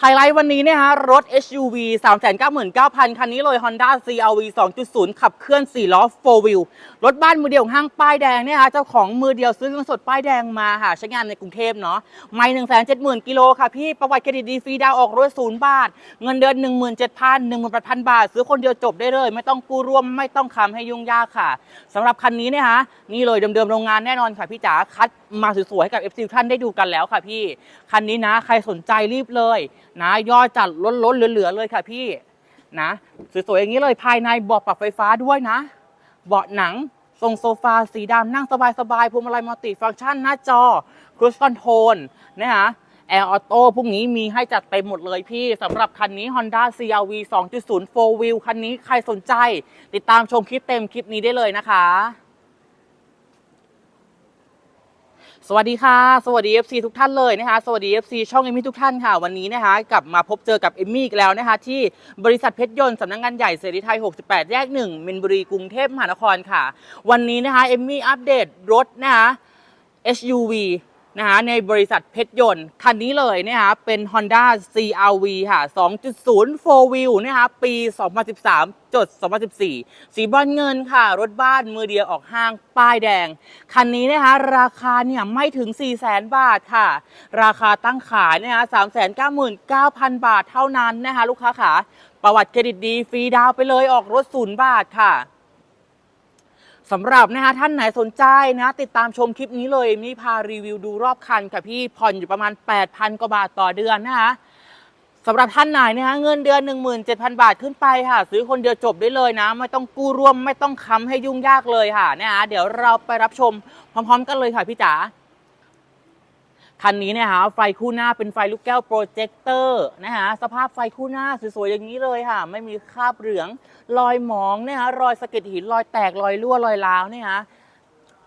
ไฮไลท์วันนี้เนี่ยฮะรถ SUV 399,000 คันนี้เลย Honda CRV 2.0 ขับเคลื่อน 4 ล้อ 4 wheel รถบ้านมือเดียวของห้างป้ายแดงเนี่ยฮะเจ้าของมือเดียวซื้อเงินสดป้ายแดงมาค่ะ ใช้งานในกรุงเทพเนาะไม่170,000กิโลค่ะพี่ ประวัติเครดิตดีฟรีดาวออกรถศูนย์บาท เงินเดือน 17,000 18,000 บาท ซื้อคนเดียวจบได้เลย ไม่ต้องกู้ร่วมไม่ต้องคำให้ยุ่งยากค่ะสำหรับคันนี้เนี่ยฮะนี่เลยเดิมๆโรงงานแน่นอนค่ะพี่จ๋าคัด มาสวยๆให้กับ FC ท่านได้ดูกันแล้วค่ะพี่ คันนี้นะ ใครสนใจรีบเลยนะยอดจัดล้นๆเหลือๆเลยค่ะพี่นะสวยๆอย่างนี้เลยภายในเบาะปรับไฟฟ้าด้วยนะ เบาะหนังทรงโซฟาสีดำนั่งสบายๆพวงมาลัยมัลติฟังก์ชันหน้าจอครูสคอนโทรลนะฮะแอร์ออโต้พวกนี้มีให้จัดเต็มหมดเลยพี่สำหรับคันนี้ Honda CRV 2.0 4 wheel คันนี้ใครสนใจ ติดตามชมคลิปเต็มคลิปนี้ได้เลยนะคะ สวัสดีค่ะ สวัสดี FC ทุกท่านเลยนะคะ สวัสดี FC ช่องเอมี่ทุกท่านค่ะ วันนี้นะคะ กลับมาพบเจอกับเอมี่อีกแล้วนะคะ ที่บริษัทเพชรยนต์สำนักงานใหญ่เสรีไทย 68 แยก1มินบุรีกรุงเทพมหานครค่ะ วันนี้นะคะเอมี่อัปเดตรถนะคะ SUV นะคะในบริษัทเพชรยนต์ คันนี้เลยนะคะเป็น Honda CRV ค่ะ 2.0 4 wheel นะคะปี 2013จด2014 สีบอลเงินค่ะ รถบ้านมือเดียวออกห้างป้ายแดง คันนี้นะคะราคาเนี่ยไม่ถึง 4 0 0 0 0 0บาทค่ะ ราคาตั้งขายนะคะ399,000 บาทเท่านั้นนะคะลูกค้าขาประวัติเครดิตดีฟรีดาวไปเลยออกรถศูนย์บาทค่ะ สำหรับนะคะท่านไหนสนใจนะติดตามชมคลิปนี้เลยมีพารีวิวดูรอบคันค่ะพี่ผ่อนอยู่ประมาณ 8,000 กว่าบาทต่อเดือนนะคะสำหรับท่านไหนนะคะเงินเดือน 17,000 บาทขึ้นไปค่ะ ซื้อคนเดียวจบได้เลยนะ ไม่ต้องกู้ร่วมไม่ต้องค้ำให้ยุ่งยากเลยค่ะนะคะเดี๋ยวเราไปรับชมพร้อม ๆ กันเลยค่ะพี่จ๋า คันนี้เนี่ยฮะไฟคู่หน้าเป็นไฟลูกแก้วโปรเจคเตอร์นะฮะสภาพไฟคู่หน้าสวยๆอย่างนี้เลยค่ะ ไม่มีคราบเหลืองรอยหมองเนี่ยฮะรอยสะเก็ดหินรอยแตกรอยรั่วรอยร้าวเนี่ยฮะ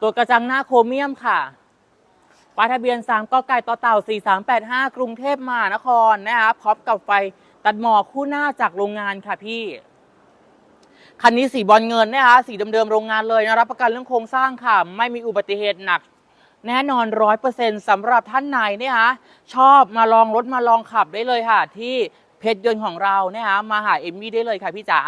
ตัวกระจังหน้าโครเมียมค่ะป้ายทะเบียน3กไก่ต่อเต่า 4385 กรุงเทพมหานครนะคะพร้อมกับไฟตัดหมอกคู่หน้าจากโรงงานค่ะพี่คันนี้สีบอลเงินนะคะสีเดิมๆโรงงานเลยนะรับประกันเรื่องโครงสร้างค่ะ ไม่มีอุบัติเหตุหนัก แน่นอนร้อยเปอร์เซ็นต์สำหรับท่านไหนเนี่ยฮะชอบมาลองรถมาลองขับได้เลยค่ะ ที่เพจยนต์ของเราเนี่ยฮะมาหาเอมมี่ได้เลยค่ะพี่จ๋า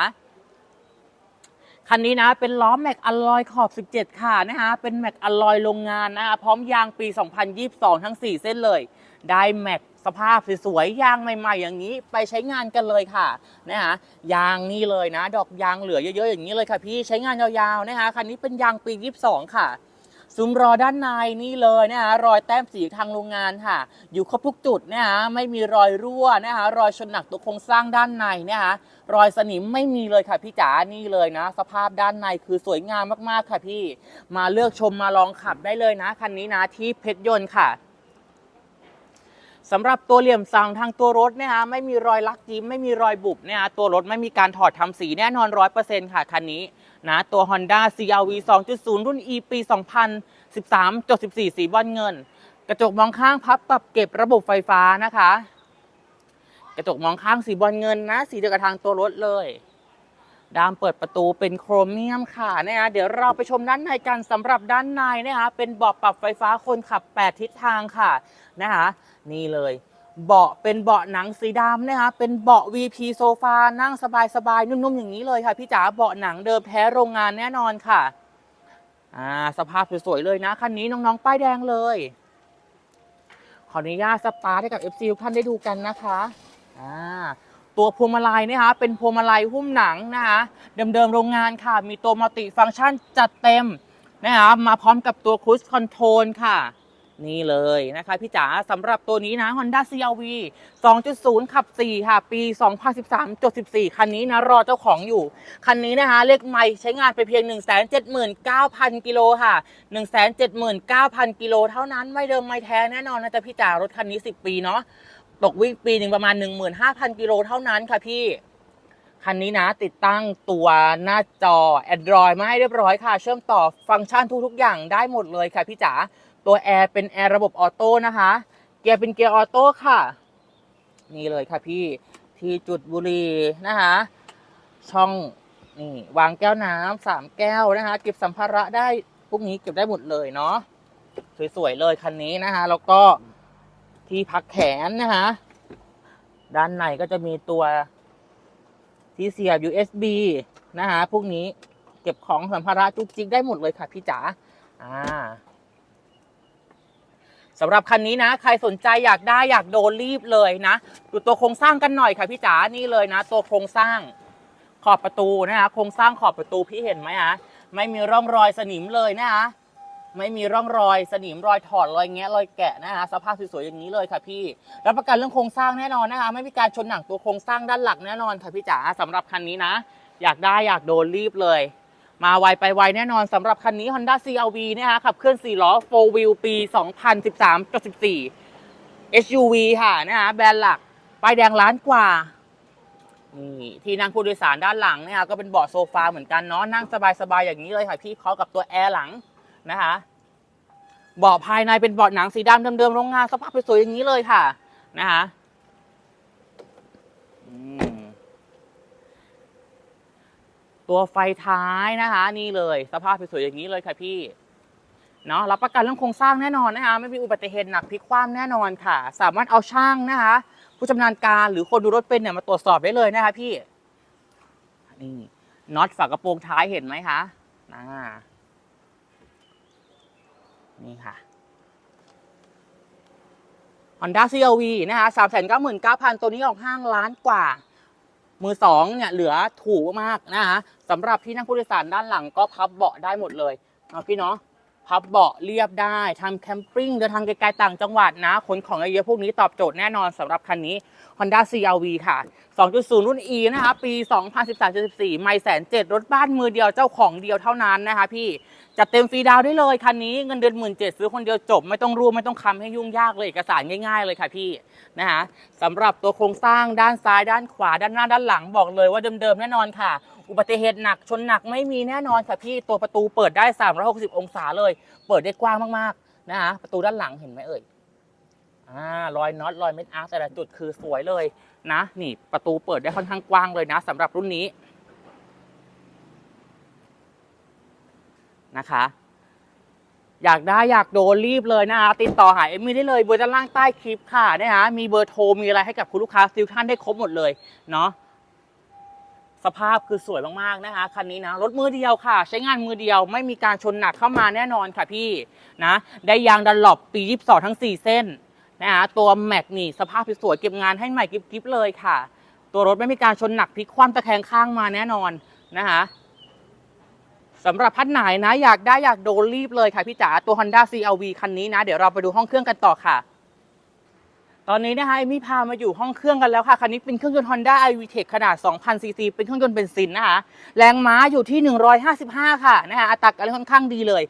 คันนี้นะเป็นล้อแม็กอลลอยขอบ 17 ค่ะนะคะเป็นแม็กอลลอยโรงงานนะคะพร้อมยางปี 2022 ทั้ง 4 เส้นเลย ได้แม็กสภาพสวยๆยางใหม่ๆ อย่างนี้ไปใช้งานกันเลยค่ะนะคะยางนี่เลยนะ ดอกยางเหลือเยอะๆอย่างนี้เลยค่ะพี่ใช้งานยาวๆนะคะคันนี้เป็นยางปี 22 ค่ะ ซุ้มรอด้านในนี่เลยนะคะรอยแต้มสีทางโรงงานค่ะ อยู่ครบทุกจุดนะคะไม่มีรอยรั่วนะคะรอยชนหนักตัวโครงสร้างด้านในนะคะรอยสนิมไม่มีเลยค่ะพี่จ๋านี่เลยนะ สภาพด้านในคือสวยงามมากๆค่ะพี่ มาเลือกชมมาลองขับได้เลยนะคันนี้นะที่เพชรยนต์ค่ะสำหรับตัวเหลี่ยมสั่งทางตัวรถเนี่ยฮะไม่มีรอยลักยิ้มไม่มีรอยบุบเนี่ยฮะตัวรถไม่มีการถอดทำสีแน่นอน100%ค่ะคันนี้ นะตัว Honda CRV 2.0 รุ่น E ปี 2013จด14สีบอลเงิน กระจกมองข้างพับปรับเก็บระบบไฟฟ้านะคะ กระจกมองข้างสีบอลเงินนะ สีเดียวกับทางตัวรถเลยดามเปิดประตูเป็นโครเมียมค่ะนะคะเดี๋ยวเราไปชมด้านในกันสำหรับด้านในนะคะเป็นเบาะปรับไฟฟ้าคนขับ 8 ทิศทางค่ะนะคะนี่เลย เบาะเป็นเบาะหนังสีดำนะคะเป็นเบาะ VP โซฟานั่งสบายๆนุ่มๆอย่างนี้เลยค่ะพี่จ๋าเบาะหนังเดิมแท้โรงงานแน่นอนค่ะอ่าสภาพสวยๆเลยนะคันนี้น้องๆป้ายแดงเลย ขออนุญาตสตาร์ทให้กับ FC ทุกท่านได้ดูกันนะคะอ่าตัวพวงมาลัยนะคะเป็นพวงมาลัยหุ้มหนังนะคะเดิมๆโรงงานค่ะ มีตัวมัลติฟังก์ชันจัดเต็มนะคะมาพร้อมกับตัวค u ู e คอนโทรลค่ะ นี่เลยนะคะพี่จ๋าสำหรับตัวนี้นะ Honda CRV 2.0 ขับ 4 ค่ะ ปี 2013.14 คันนี้นะ รอเจ้าของอยู่ คันนี้นะคะ เลขไม่ใช้งานไปเพียง 179,000 กิโลค่ะ 179,000 กิโลเท่านั้นไม่เดิมไม่แท้แน่นอนนะจ๊ะพี่จ๋ารถคันนี้ 10 ปีเนาะตกวิ่งปีหนึ่งประมาณ 15,000 กิโลเท่านั้นค่ะพี่คันนี้นะติดตั้งตัวหน้าจอ Android มาให้เรียบร้อยค่ะ เชื่อมต่อฟังก์ชันทุก ๆ อย่างได้หมดเลยค่ะพี่จ๋า ตัวแอร์เป็นแอร์ระบบออโต้นะคะ เกียร์เป็นเกียร์ออโต้ค่ะ นี่เลยค่ะพี่ที่จุดบุหรี่นะคะ ช่องนี่วางแก้วน้ำสามแก้วนะคะ เก็บสัมภาระได้พวกนี้เก็บได้หมดเลยเนาะสวยๆเลยคันนี้นะคะแล้วก็ที่พักแขนนะคะด้านในก็จะมีตัวที่เสียบ USB นะฮะพวกนี้เก็บของสัมภาระจุกจิกได้หมดเลยค่ะพี่จ๋าอ่า สำหรับคันนี้นะ ใครสนใจอยากได้อยากโดนรีบเลยนะดูตัวโครงสร้างกันหน่อยค่ะพี่จ๋านี่เลยนะ ตัวโครงสร้างขอบประตูนะคะโครงสร้างขอบประตูพี่เห็นไหมฮะไม่มีร่องรอยสนิมเลยนะคะไม่มีร่องรอยสนิมรอยถอดรอยแงะรอยแกะนะคะสภาพสวยๆอย่างนี้เลยค่ะพี่รับประกันเรื่องโครงสร้างแน่นอนนะคะไม่มีการชนหนังตัวโครงสร้างด้านหลักแน่นอนค่ะพี่จ๋าสำหรับคันนี้นะ อยากได้อยากโดนรีบเลย มาไวไปไวแน่นอนสำหรับคันนี้ Honda CRV นะคะขับเคลื่อน 4 ล้อ 4 wheel ปี 2013.14 SUV ค่ะนะคะแบรนด์หลักป้ายแดงล้านกว่านี่ที่นั่งผู้โดยสารด้านหลังนะคะก็เป็นเบาะโซฟาเหมือนกันเนาะนั่งสบายๆอย่างนี้เลยค่ะพี่เคาะกับตัวแอร์หลังนะคะเบาะภายในเป็นเบาะหนังสีดำเดิมๆโรงงานสภาพสวยๆอย่างนี้เลยค่ะนะคะอืม ตัวไฟท้ายนะคะ นี่เลย สภาพสวยๆอย่างนี้เลยค่ะพี่เนาะรับประกันเรื่องโครงสร้างแน่นอนนะคะไม่มีอุบัติเหตุหนักพลิกคว่ำแน่นอนค่ะ สามารถเอาช่างนะคะ ผู้ชำนาญการหรือคนดูรถเป็นเนี่ยมาตรวจสอบได้เลยนะคะพี่นี่น็อตฝากระโปรงท้ายเห็นไหมคะอ่านี่ค่ะ Honda CRV นะคะสามแสนเก้าหมื่นเก้าพันตัวนี้ออกห้างล้านกว่า มือสองเนี่ยเหลือถูกมากนะคะสำหรับที่นั่งผู้โดยสารด้านหลังก็พับเบาะได้หมดเลยเอาพี่เนาะพับเบาะเรียบได้ทำแคมปิ้งเดินทางไกลๆต่างจังหวัดนะขนของเยอะๆพวกนี้ตอบโจทย์แน่นอนสำหรับคันนี้ Honda CRV ค่ะ 2.0 รุ่น E นะคะปี 2013-14ไม่แสนเจ็ดรถบ้านมือเดียวเจ้าของเดียวเท่านั้นนะคะพี่ จัดเต็มฟรีดาวได้เลยคันนี้เงินเดือนหมื่นเจ็ดซื้อคนเดียวจบ ไม่ต้องรวมไม่ต้องคำให้ยุ่งยากเลยเอกสารง่าย ๆ เลยค่ะพี่นะคะสำหรับตัวโครงสร้างด้านซ้ายด้านขวาด้านหน้าด้านหลังบอกเลยว่าเดิมๆแน่นอนค่ะ อุบัติเหตุหนักชนหนักไม่มีแน่นอนค่ะพี่ตัวประตูเปิดได้ 360 องศาเลย เปิดได้กว้างมากๆนะคะประตูด้านหลังเห็นไหมเอ่ยอ่ารอยน็อตรอยเม็ดอาร์แต่ละจุดคือสวยเลยนะ นี่ประตูเปิดได้ค่อนข้างกว้างเลยนะสำหรับรุ่นนี้ นะคะ อยากได้อยากโดนรีบเลยนะคะติดต่อหาเอมมี่ได้เลยเบอร์ด้านล่างใต้คลิปค่ะนะคะมีเบอร์โทรมีอะไรให้กับคุณลูกค้าซิลท่านได้ครบหมดเลยเนาะสภาพคือสวยมากๆนะคะคันนี้นะรถมือเดียวค่ะ ใช้งานมือเดียวไม่มีการชนหนักเข้ามาแน่นอนค่ะพี่นะได้ยางดันหลบปี 22 ทั้ง 4 เส้นนะคะตัวแม็กนี่สภาพสวยเก็บงานให้ใหม่กิ๊บๆเลยค่ะ ตัวรถไม่มีการชนหนักพลิกคว่ำตะแคงข้างมาแน่นอนนะคะ สำหรับพัดไหนนะ อยากได้อยากโดนรีบเลยค่ะพี่จ๋าตัว Honda CRV คันนี้นะ เดี๋ยวเราไปดูห้องเครื่องกันต่อค่ะ ตอนนี้นะคะเอมี่พามาอยู่ห้องเครื่องกันแล้วค่ะคันนี้เป็นเครื่องยนต์ Honda iVTEC ขนาด 2,000 ซีซีเป็นเครื่องยนต์เบนซินนะคะแรงม้าอยู่ที่ 155 ค่ะนะคะอัตราการเร่งค่อนข้างดีเลย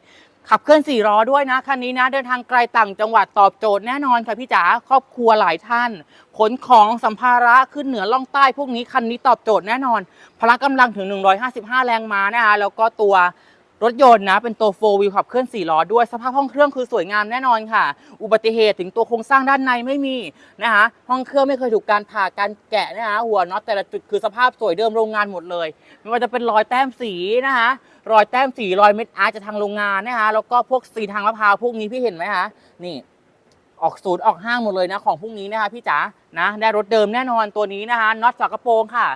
ขับเคลื่อน4ล้อด้วยนะคันนี้นะ เดินทางไกลต่างจังหวัดตอบโจทย์แน่นอนค่ะพี่จ๋าครอบครัวหลายท่าน ขนของสัมภาระขึ้นเหนือล่องใต้พวกนี้คันนี้ตอบโจทย์แน่นอน พละกำลังถึง 155 แรงม้านะคะแล้วก็ตัวรถยนต์นะเป็นตัวโฟวิลขับเคลื่อน4ล้อด้วยสภาพห้องเครื่องคือสวยงามแน่นอนค่ะ อุบัติเหตุถึงตัวโครงสร้างด้านในไม่มีนะคะห้องเครื่องไม่เคยถูกการผ่าการแกะนะคะหัวน็อตแต่ละจุดคือสภาพสวยเดิมโรงงานหมดเลย ไม่ว่าจะเป็นรอยแต้มสีนะคะ รอยแต้มสีรอยเม็ดอาร์ตจากทางโรงงานนะคะแล้วก็พวกสีทางมะพร้าวพวกนี้พี่เห็นไหมคะนี่ออกศูนย์ออกห้างหมดเลยนะของพวกนี้นะคะพี่จ๋านะได้รถเดิมแน่นอนตัวนี้นะคะน็อตฝากระโปรงค่ะ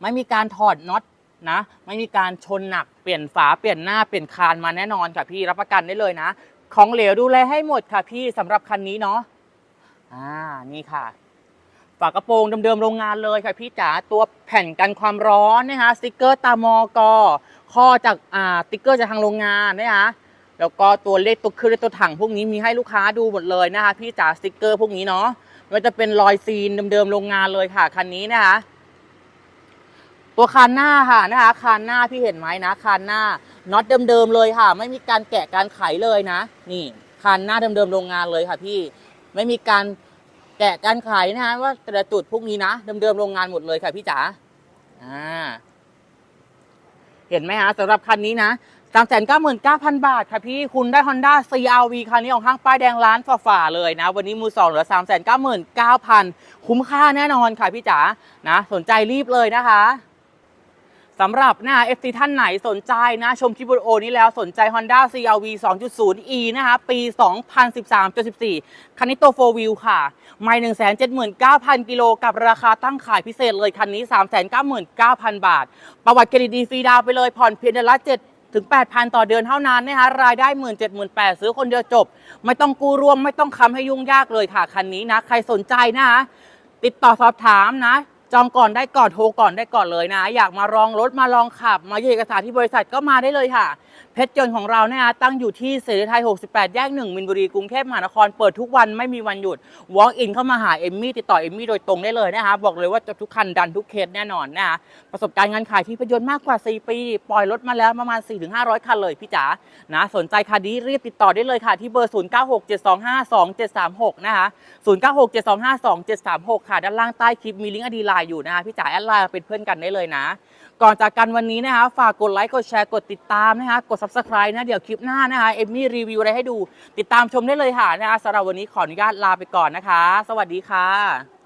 ไม่มีการถอดน็อตนะไม่มีการชนหนักเปลี่ยนฝาเปลี่ยนหน้าเปลี่ยนคานมาแน่นอนค่ะพี่รับประกันได้เลยนะ ของเหลวดูแลให้หมดค่ะพี่สำหรับคันนี้เนาะอ่านี่ค่ะ ฝากระโปรงเดิมๆโรงงานเลยค่ะพี่จ๋าตัวแผ่นกันความร้อนนะคะสติกเกอร์ตามอกอข้อจากอ่าสติกเกอร์จากทางโรงงานนะคะแล้วก็ตัวเลขตัวเครื่องเลขตัวถังพวกนี้มีให้ลูกค้าดูหมดเลยนะคะพี่จ๋าสติกเกอร์พวกนี้เนาะม่ว่าจะเป็นรอยซีนเดิมๆโรงงานเลยค่ะคันนี้นะคะตัวคานหน้าค่ะนะคะคานหน้าพี่เห็นไหมนะคานหน้าน็อตเดิมๆเลยค่ะ ไม่มีการแกะการไขเลยนะ นี่คานหน้าเดิมๆโรงงานเลยค่ะพี่ไม่มีการ แกะการขายนะฮะว่าแต่ละจุดพวกนี้นะเดิมๆโรงงานหมดเลยค่ะพี่จ๋าอ่าเห็นไหมฮะสำหรับคันนี้นะสามแสนเก้าหมื่นเก้าพันบาทค่ะพี่คุณได้ Honda CRV คันนี้ของห้างป้ายแดงล้านฝ่าๆเลยนะ วันนี้มือสองเหลือสามแสนเก้าหมื่นเก้าพันคุ้มค่าแน่นอนค่ะพี่จ๋านะ สนใจรีบเลยนะคะ สำหรับนะ FC ท่านไหนสนใจนะ ชมคลิปวิดีโอนี้แล้วสนใจ Honda CRV 2.0e นะคะ ปี 2013-14 คันนี้ตัว 4 wheel ค่ะไม่179,000 กิโลกับราคาตั้งขายพิเศษเลย คันนี้ 399,000 บาท ประวัติเครดิตดีฟรีดาวไปเลย ผ่อนเพียงเดือนละ7ถึง 8,000 ต่อเดือนเท่านั้นนะคะรายได้ 1 7 0 0 0ซื้อคนเดียวจบ ไม่ต้องกู้รวมไม่ต้องค้ำให้ยุ่งยากเลยค่ะ คันนี้นะ ใครสนใจนะ ติดต่อสอบถามนะ จองก่อนได้ก่อนโทรก่อนได้ก่อนเลยนะ อยากมาลองรถมาลองขับ มายื่นเอกสารที่บริษัทก็มาได้เลยค่ะ เพชรยนต์ของเราเนี่ยนะตั้งอยู่ที่เสรีไทย 68 แยก 1 มินบุรี กรุงเทพมหานคร เปิดทุกวันไม่มีวันหยุด walk in เข้ามาหาเอมมี่ติดต่อเอมมี่โดยตรงได้เลยนะคะ บอกเลยว่าจบทุกคันดันทุกเคสแน่นอนนะคะ ประสบการณ์งานขายที่เพชรยนต์มากกว่า 4 ปี ปล่อยรถมาแล้วประมาณ 4-500 คันเลยพี่จ๋า นะ สนใจคันนี้รีบติดต่อได้เลยค่ะ ที่เบอร์ 0967252736 นะคะ 0967252736 ค่ะ ด้านล่างใต้คลิปมีลิงก์อดีไลอยู่นะคะพี่จ๋าแอดไลน์เป็นเพื่อนกันได้เลยนะ ก่อนจากกันวันนี้นะคะฝากกดไลค์กดแชร์กดติดตามนะคะกด subscribe นะเดี๋ยวคลิปหน้านะคะเอมมี่รีวิวอะไรให้ดู ติดตามชมได้เลยค่ะนะคะสำหรับวันนี้ขออนุญาตลาไปก่อนนะคะ สวัสดีค่ะ